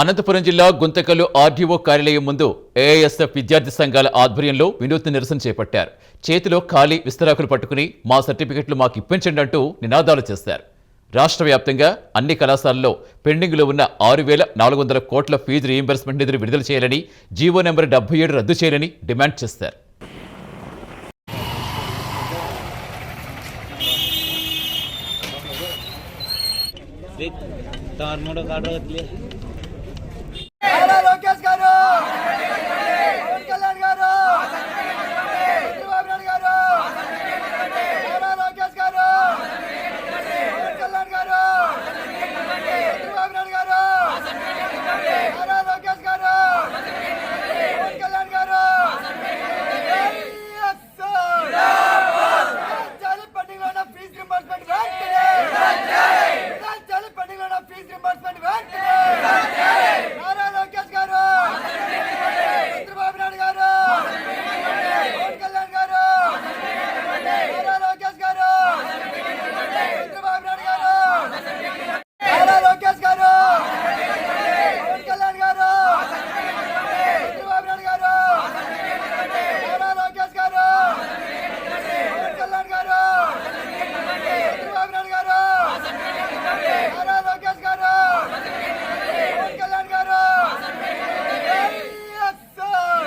అనంతపురం జిల్లా గుంతకల్లు ఆర్డీఓ కార్యాలయం ముందు ఏఐఎస్ఎఫ్ విద్యార్థి సంఘాల ఆధ్వర్యంలో వినూత్న నిరసన చేపట్టారు. చేతిలో ఖాళీ విస్తరాకులు పట్టుకుని మా సర్టిఫికెట్లు మాకు ఇప్పించండి అంటూ నినాదాలు చేశారు. రాష్ట్ర వ్యాప్తంగా అన్ని కళాశాలల్లో పెండింగ్లో ఉన్న ఆరు వేల నాలుగు వందల కోట్ల ఫీజు రీయింబర్స్మెంట్ నిధులు విడుదల చేయాలని జీవో నెంబర్ డెబ్బై ఏడు రద్దు చేయాలని డిమాండ్ చేశారు. మూడో కార్డు వదిలే నారా లోకేష్ గారు పవన్ కళ్యాణ్ గారు చంద్రబాబు నాయుడు గారు నారా లోకేష్ గారు పవన్ కళ్యాణ్ గారు చంద్రబాబు నాయుడు గారు నారా లోకేష్ గారు పవన్ కళ్యాణ్ గారు వైఎస్ఆర్. రాజ్యాలు పెండింగ్ ఉన్న ఫీజు రింబర్స్మెంట్ వెంటనే రాజ్యాలు పెండింగ్ ఉన్న ఫీజు రింబర్స్మెంట్ వెంటనే నారా లోకేష్ గారు చంద్రబాబు నాయుడు గారు పవన్ కళ్యాణ్ గారు నారా లోకేష్ గారు చంద్రబాబు నాయుడు గారు నారా లోకేష్ గారు పవన్ కళ్యాణ్ గారు చంద్రబాబు నాయుడు గారు నారా లోకేష్ గారు పవన్ కళ్యాణ్ గారు చంద్రబాబు నాయుడు గారు నారా లోకేష్ గారు పవన్ కళ్యాణ్ గారు వైఎస్ఆర్.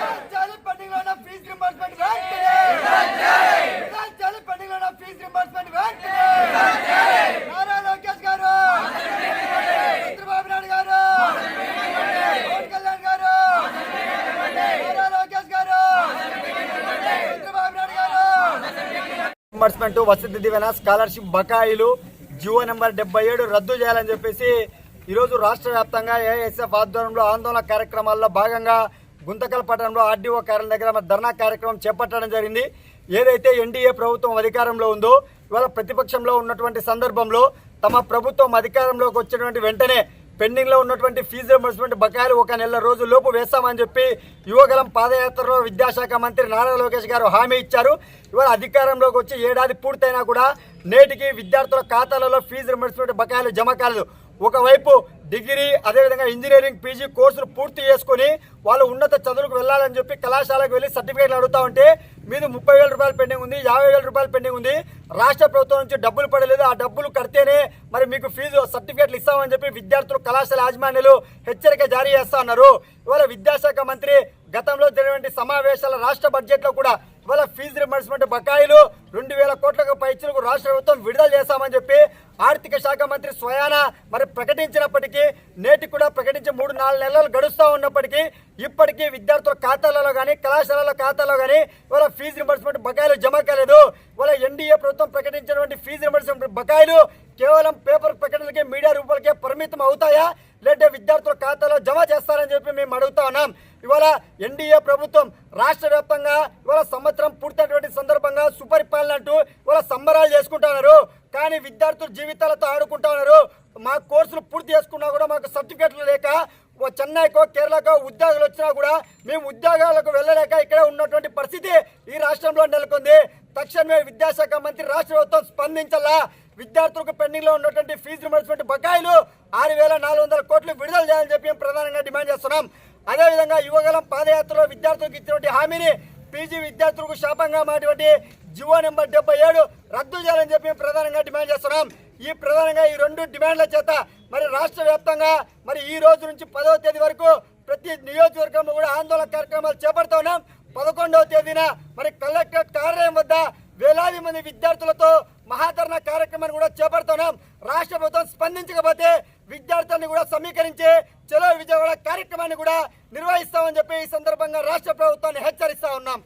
రాజ్యాలు పెండింగ్ ఉన్న ఫీజు రింబర్స్మెంట్ వెంటనే రాజ్యాలు పెండింగ్ ఉన్న ఫీజు రింబర్స్మెంట్ వెంటనే నారా లోకేష్ గారు చంద్రబాబు నాయుడు గారు పవన్ కళ్యాణ్ గారు నారా లోకేష్ గారు చంద్రబాబు నాయుడు గారు రియంబర్స్మెంట్ వసతి దీవెన స్కాలర్షిప్ బకాయిలు జీవో నెంబర్ డెబ్బై ఏడు రద్దు చేయాలని చెప్పేసి ఈరోజు రాష్ట్ర వ్యాప్తంగా ఏఎస్ఎఫ్ ఆధ్వర్యంలో ఆందోళన కార్యక్రమాల్లో భాగంగా గుంతకల్ పట్టణంలో ఆర్డీఓ కార్యాలయం దగ్గర ధర్నా కార్యక్రమం చేపట్టడం జరిగింది. ఏదైతే ఎన్డీఏ ప్రభుత్వం అధికారంలో ఉందో ఇవాళ ప్రతిపక్షంలో ఉన్నటువంటి సందర్భంలో తమ ప్రభుత్వం అధికారంలోకి వచ్చినటువంటి వెంటనే పెండింగ్లో ఉన్నటువంటి ఫీజు రింబర్స్మెంట్ బకాయిలు ఒక నెల రోజు లోపు వేస్తామని చెప్పి యువగలం పాదయాత్రలో విద్యాశాఖ మంత్రి నారా లోకేష్ గారు హామీ ఇచ్చారు. ఇవాళ అధికారంలోకి వచ్చి ఏడాది పూర్తయినా కూడా నేటికి విద్యార్థుల ఖాతాలలో ఫీజు రింబర్స్మెంట్ బకాయిలు జమ కాలేదు. ఒకవైపు డిగ్రీ అదేవిధంగా ఇంజనీరింగ్ పీజీ కోర్సులు పూర్తి చేసుకుని వాళ్ళు ఉన్నత చదువులకు వెళ్ళాలని చెప్పి కళాశాలకు వెళ్ళి సర్టిఫికేట్లు అడుగుతా ఉంటే మీద ముప్పై వేల రూపాయలు పెండింగ్ ఉంది యాభై వేల రూపాయలు పెండింగ్ ఉంది. రాష్ట్ర ప్రభుత్వం నుంచి డబ్బులు పడలేదు. ఆ డబ్బులు కడితేనే మరి మీకు ఫీజు సర్టిఫికేట్లు ఇస్తామని చెప్పి విద్యార్థులు కళాశాల యాజమాన్యాలు హెచ్చరిక జారీ చేస్తా ఉన్నారు. ఇవాళ విద్యాశాఖ మంత్రి గతంలో జరిగినటువంటి సమావేశాల రాష్ట్ర బడ్జెట్లో కూడా ఇవాళ ఫీజు రిమర్స్మెంట్ బకాయిలు రెండు వేల కోట్లకు పైచులకు రాష్ట్ర ప్రభుత్వం విడుదల చేస్తామని చెప్పి ఆర్థిక శాఖ మంత్రి స్వయాన మరి ప్రకటించినప్పటికీ నేటి కూడా ప్రకటించి మూడు నాలుగు నెలలు గడుస్తూ ఉన్నప్పటికీ ఇప్పటికీ విద్యార్థుల ఖాతాలలో కానీ కళాశాలల ఖాతాలో కానీ ఇవాళ ఫీజు రిమర్స్మెంట్ బకాయిలు జమ కాలేదు. ఇవాళ ఎన్డీఏ ప్రభుత్వం ప్రకటించినటువంటి ఫీజు రిమర్స్మెంట్ బకాయిలు కేవలం పేపర్ ప్రకటనలకే మీడియా రూపాయలకే పరిమితం అవుతాయా? లేదంటే విద్యార్థుల ఖాతాలో జమ చేస్తారని చెప్పి మేము అడుగుతా ఉన్నాం. ఇవాళ ఎన్డీఏ ప్రభుత్వం రాష్ట్ర వ్యాప్తంగా ఇవాళ సంవత్సరం పూర్తయినటువంటి సందర్భంగా సుపరిపాలన అంటూ ఇవాళ సంబరాలు చేసుకుంటున్నారు. కానీ విద్యార్థుల జీవితాలతో ఆడుకుంటా ఉన్నారు మా కోర్సులు పూర్తి చేసుకున్నా కూడా మాకు సర్టిఫికెట్లు లేక ఓ చెన్నైకో కేరళకో ఉద్యోగాలు వచ్చినా కూడా మేము ఉద్యోగాలకు వెళ్ళలేక ఇక్కడే ఉన్నటువంటి పరిస్థితి ఈ రాష్ట్రంలో నెలకొంది. తక్షణమే విద్యాశాఖ మంత్రి రాష్ట్ర ప్రభుత్వం స్పందించాలా. విద్యార్థులకు పెండింగ్లో ఉన్నటువంటి ఫీజు రిమర్స్మెంట్ బకాయిలు ఆరు వేల నాలుగు వందల కోట్లు విడుదల చేయాలని చెప్పి మేము ప్రధానంగా డిమాండ్ చేస్తున్నాం. అదేవిధంగా యువగలం పాదయాత్రలో విద్యార్థులకు ఇచ్చినటువంటి హామీని పీజీ విద్యార్థులకు శాపంగా మాటువంటి జివో నెంబర్ డెబ్బై ఏడు రద్దు చేయాలని చెప్పి ప్రధానంగా డిమాండ్ చేస్తున్నాం. ఈ ప్రధానంగా ఈ రెండు డిమాండ్ల చేత మరి రాష్ట్ర వ్యాప్తంగా మరి ఈ రోజు నుంచి పదవ తేదీ వరకు ప్రతి నియోజకవర్గంలో కూడా ఆందోళన కార్యక్రమాలు చేపడుతున్నాం పదకొండవ తేదీన మరి కలెక్టర్ కార్యాలయం వద్ద వేలాది మంది విద్యార్థులతో మహాధరణ కార్యక్రమాన్ని కూడా చేపడుతున్నాం. రాష్ట్ర ప్రభుత్వం స్పందించకపోతే విద్యార్థులను కూడా సమీకరించి చలో విజయవాడ కార్యక్రమాన్ని కూడా నిర్వహిస్తామని చెప్పి ఈ సందర్భంగా రాష్ట్ర ప్రభుత్వాన్ని హెచ్చరిస్తా ఉన్నాం.